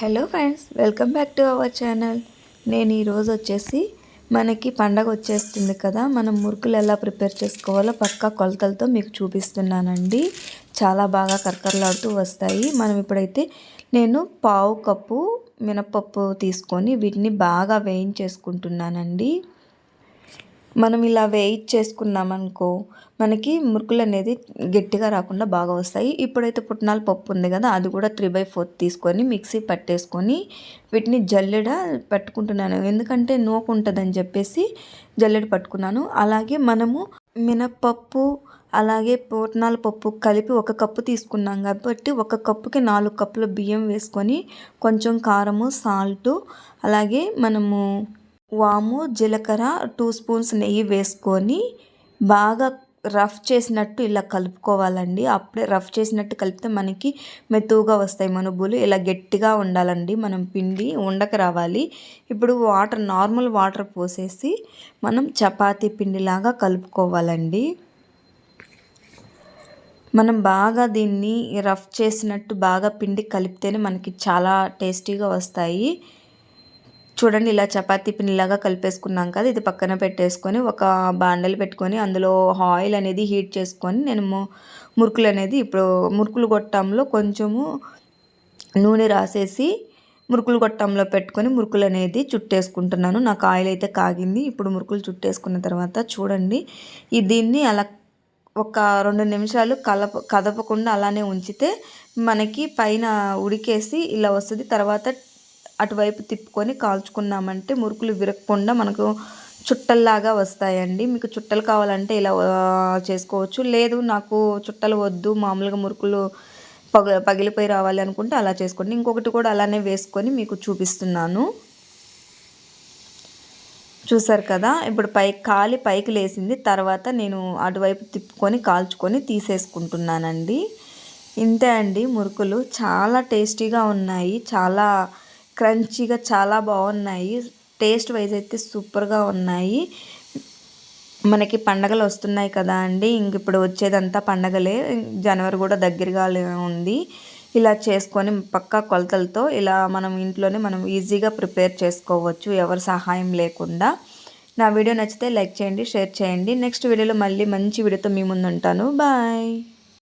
Hello friends welcome back to our channel నేను ఈరోజు వచ్చేసి మనకి పండగ వచ్చేస్తుంది కదా మనం మురుకులు ఎలా ప్రిపేర్ చేసుకోవాలో పక్కా కొలతలతో మీకు చూపిస్తున్నానండి. చాలా బాగా కరకరలాడుతూ వస్తాయి. మనం ఇప్పుడైతే నేను పావు కప్పు మినపప్పు తీసుకొని వీటిని బాగా వేయించేసుకుంటున్నానండి. మనం ఇలా వెయిట్ చేసుకున్నామనుకో మనకి మురుకులు అనేది గట్టిగా రాకుండా బాగా వస్తాయి. ఇప్పుడైతే పుట్నాల పప్పు ఉంది కదా అది కూడా త్రీ బై ఫోర్త్ తీసుకొని మిక్సీ పట్టేసుకొని వీటిని జల్లెడ పట్టుకుంటున్నాను. ఎందుకంటే నోకు ఉంటుందని చెప్పేసి జల్లెడ పట్టుకున్నాను. అలాగే మనము మినప్పప్పు అలాగే పుట్నాల పప్పు కలిపి ఒక కప్పు తీసుకున్నాం కాబట్టి ఒక కప్పుకి నాలుగు కప్పుల బియ్యం వేసుకొని కొంచెం కారము సాల్టు అలాగే మనము వాము జీలకర్ర టూ స్పూన్స్ నెయ్యి వేసుకొని బాగా రఫ్ చేసినట్టు ఇలా కలుపుకోవాలండి. అప్పుడే రఫ్ చేసినట్టు కలిపితే మనకి మెతువుగా వస్తాయి మనుబులు. ఇలా గట్టిగా ఉండాలండి. మనం పిండి ఉండక రావాలి. ఇప్పుడు వాటర్ నార్మల్ వాటర్ పోసేసి మనం చపాతీ పిండిలాగా కలుపుకోవాలండి. మనం బాగా దీన్ని రఫ్ చేసినట్టు బాగా పిండి కలిపితేనే మనకి చాలా టేస్టీగా వస్తాయి. చూడండి ఇలా చపాతీ పిండిలాగా కలిపేసుకున్నాం కదా ఇది పక్కన పెట్టేసుకొని ఒక బాండలు పెట్టుకొని అందులో ఆయిల్ అనేది హీట్ చేసుకొని నేను మురుకులు అనేది ఇప్పుడు మురుకులు గొట్టంలో కొంచెము నూనె రాసేసి మురుకులు గొట్టంలో పెట్టుకొని మురుకులు అనేది చుట్టేసుకుంటున్నాను. నాకు ఆయిల్ అయితే కాగింది ఇప్పుడు మురుకులు చుట్టేసుకున్న తర్వాత చూడండి ఈ దీన్ని అలా ఒక రెండు నిమిషాలు కలప కదపకుండా అలానే ఉంచితే మనకి పైన ఉడికేసి ఇలా వస్తుంది. తర్వాత అటువైపు తిప్పుకొని కాల్చుకున్నామంటే మురుకులు విరగకుండా మనకు చుట్టల్లాగా వస్తాయండి. మీకు చుట్టలు కావాలంటే ఇలా చేసుకోవచ్చు. లేదు నాకు చుట్టలు వద్దు మామూలుగా మురుకులు పగ పగిలిపోయి రావాలి అనుకుంటే అలా చేసుకోండి. ఇంకొకటి కూడా అలానే వేసుకొని మీకు చూపిస్తున్నాను. చూసారు కదా? ఇప్పుడు పై కాలి పైకి లేసింది. తర్వాత నేను అటువైపు తిప్పుకొని కాల్చుకొని తీసేసుకుంటున్నానండి. ఇంతే అండి మురుకులు. చాలా టేస్టీగా ఉన్నాయి. చాలా క్రంచీగా చాలా బాగున్నాయి. టేస్ట్ వైజ్ అయితే సూపర్గా ఉన్నాయి. మనకి పండగలు వస్తున్నాయి కదా అండి. ఇంక ఇప్పుడు వచ్చేదంతా పండగలే. జనవరి కూడా దగ్గరగా ఉంది. ఇలా చేసుకొని పక్కా కొలతలతో ఇలా మనం ఇంట్లోనే మనం ఈజీగా ప్రిపేర్ చేసుకోవచ్చు. ఎవరి సహాయం లేకుండా. నా వీడియో నచ్చితే లైక్ చేయండి షేర్ చేయండి. నెక్స్ట్ వీడియోలో మళ్ళీ మంచి వీడియోతో మీ ముందు ఉంటాను. బాయ్.